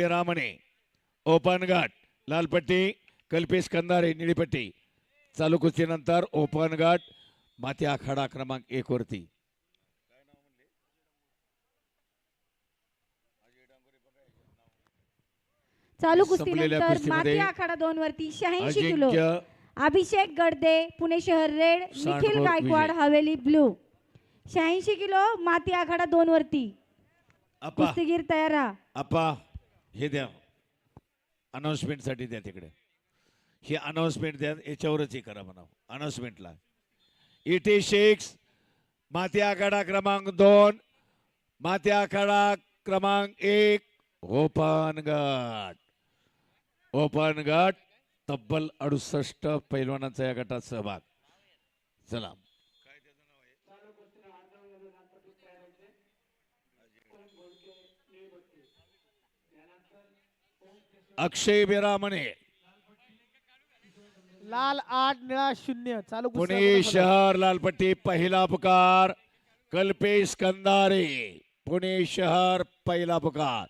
बेरामणे open गट लालपट्टी कल्पेश कंदारे निळीपट्टी. चालू कुस्तीनंतर open गट माती आखाडा क्रमांक एक वरती. चालू कुस्तीनंतर माती आखाडा दोन वरती. शहाऐंशी किलो. अभिषेक गडदे पुणे शहर रेड निखिल गायकवाड विजय. हवेली ब्लू. शहाऐंशी किलो माती आखाडा दोन वरती. कुस्तीगीर तयार राहा. हे द्या. अनाऊन्समेंटसाठी द्या तिकडे. हे अनाउन्समेंट द्या याच्यावरच हे करा म्हणा अनाउन्समेंटला एटी सिक्स माती आखाडा क्रमांक दोन. माती आखाडा क्रमांक एक. ओपन गट ओपन गट तब्बल अडुसष्ट पैलवानांचा या गटात सहभाग. चला. अक्षय बेरामणे लाल आठ निळा शून्य. चालू पुणे. शहर लालपट्टी पहिला पुकार. कल्पेश कंदारे पुणे शहर पहिला पुकार.